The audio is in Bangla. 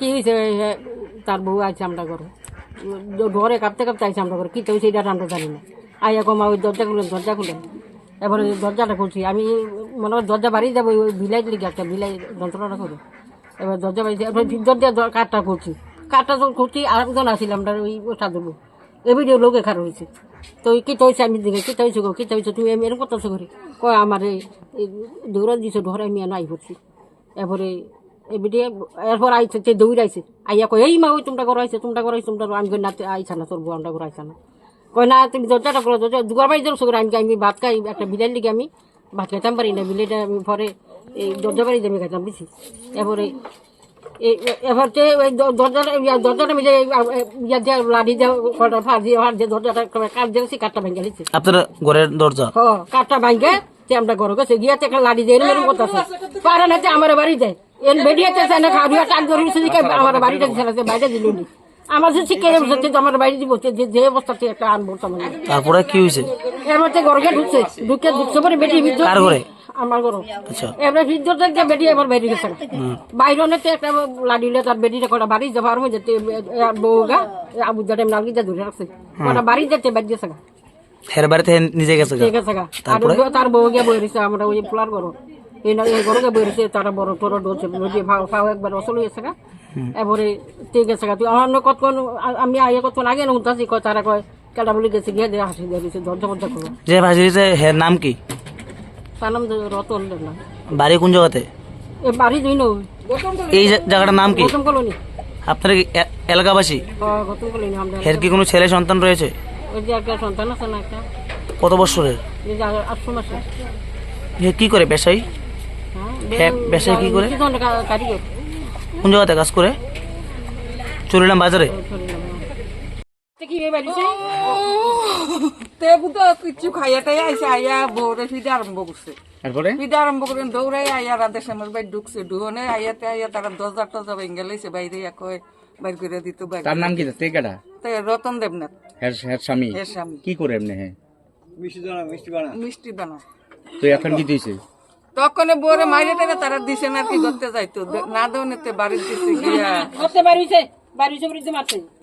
কি হয়েছে তার বউ আছে আমরা ঘরে। ঘরে কাঁপতে কাঁপতে আইছে আমরা ঘরে। কি তো এটা আমরা জানি না। আইয়া কমা, ওই দরজা খুলেন দরজা খুলেন এবারে দরজাটা খুলছি। আমি মনে হয় দরজা বাড়ি যাব ওই বিলাই লিখে একটা বিলাই যন্ত্রণা করে। এবার দরজা বাড়ি এবার দরজা কাঠটা খুলছি। কাঠটা যখন খুলছি, আরেকজন আসিল আমরা ওই দেবো এবারে লোকে খারাপ হয়েছে তো ওই কি তো হয়েছে আমি দিকে কি তো হয়েছে গো, কি হয়েছে তুমি আমি এরকম করতেছো করে কয়, আমার এই দৌড়া দিছে ধরে আমি নাই করছি এরপরে এবারে এরপর আইছে দৌড় আইছে। আইয়া কয় এই মা ওই তোমরা ঘর আইছে তোমরা ঘর আইছে তোমরা ঘর-" আমি কই না আইসা না তোর বোনটা ঘর আইসা না। কয় না তুমি দরজাটা করো দরজা দুবার বাড়ি যাও সগরে আমি আমি ভাত খাই একটা বিলাই লিগে আমি ভাত খাইতাম পারি না বিলেটা আমি পরে এই দরজা বাড়ি আমি খাইতাম বুঝছি? এরপরে এবার ওই দরজাটা দরজাটা মিলে ইয়া দিয়ে লাড়ি দিয়ে কটা ফাঁস দিয়ে ফাঁস দিয়ে দরজাটা কাঠ দিয়েছি কাঠটা ভেঙে দিচ্ছে আপনার ঘরের দরজা? হ কাঠটা ভাঙে তে আমরা ঘর গেছে গিয়ে থেকে লাড়ি দিয়ে এরকম করতে আছে পারে না যে আমার বাড়ি যায় এর বেরিয়েছে না খাওয়া ধরে দিকে আমার বাড়িটা ছেলেছে বাইরে দিল আমার যে শিখে বসেছে যে আমার বাড়ি দিব যে যে অবস্থাতে একটা আনব সামনে। তারপরে কি হয়েছে? এর মধ্যে ঘরকে ঢুকছে ঢুকে ঢুকছে পরে বেটি বিদ্যুৎ কার ঘরে? আমার ঘর। আচ্ছা। এবার বিদ্যুৎ থেকে বেটি এবার বাইরে গেছে। বাইরে অনেক একটা লাডিলে তার বেটিটা কটা বাড়ি যাবার হয়ে বউগা আবু জাটেম নালগিটা ধরে রাখছে। কটা বাড়ি যেতে বাড়ি গেছে হের বাড়িতে নিজে গেছে গা। ঠিক আছে গা। আর ওই- তার বউ গিয়ে বই রয়েছে আমরা ওই পোলার ঘর। এই তারা বড় ডলছে বুঝি ফাও ফাও একবার অসল হয়েছে গা। এবারে ঠিক আছে গা তুই কতক্ষণ আমি কতক্ষণ আগে নুনতাছি কয় তারা কয় কেটা বলে গেছে গিয়ে দিয়ে হাসি দিয়ে দিয়েছে দরজা ফরজা করো। যে হের নাম কি? তার নাম তো রতন না। বাড়ি কোন জায়গাতে? এই বাড়ি দুই নই এই জা- জায়গাটার নাম কি? গৌতম কলোনি। আপনার কি এ- এলাকাবাসী? গৌতম কলোনি আমরা হের কি কোনো ছেলে সন্তান রয়েছে? ওই যে একটা সন্তান আছে না একটা। কত বছরের আটশো মাসে কি করে পেশাই? হ্যাঁ হ্যাঁ, কি করে? কোন জায়গাতে কাজ করে? চুরিলাম বাজারে। কিছু খাইয়াটাই আইসে আইয়া বউরে ফিদে আরম্ভ করছে। তারপরে? ফিদে আরম্ভ করে দৌড়াই আইয়া রাধে শ্যামের বাড়ি ঢুকছে ঢুকনে আইয়াতে আইয়া তারা দরজা টরজা ভেঙে লাইছে বাইরে কয় বাইর করে দিত তার নাম কি তে? কেডা তাই রতন দেবনাথ। হের হের স্বামী? স্বামী। কি করে এমনি হ্যাঁ মিষ্টি দানা তো এখন কি দিয়েছে তখন বোরে মাইরে দেবে, তারা দিছে না কি করতে যাইতো। না দেওয়া বাড়ির দিছে গিয়া। করতে বাড়িছে বাড়িতে মারছে।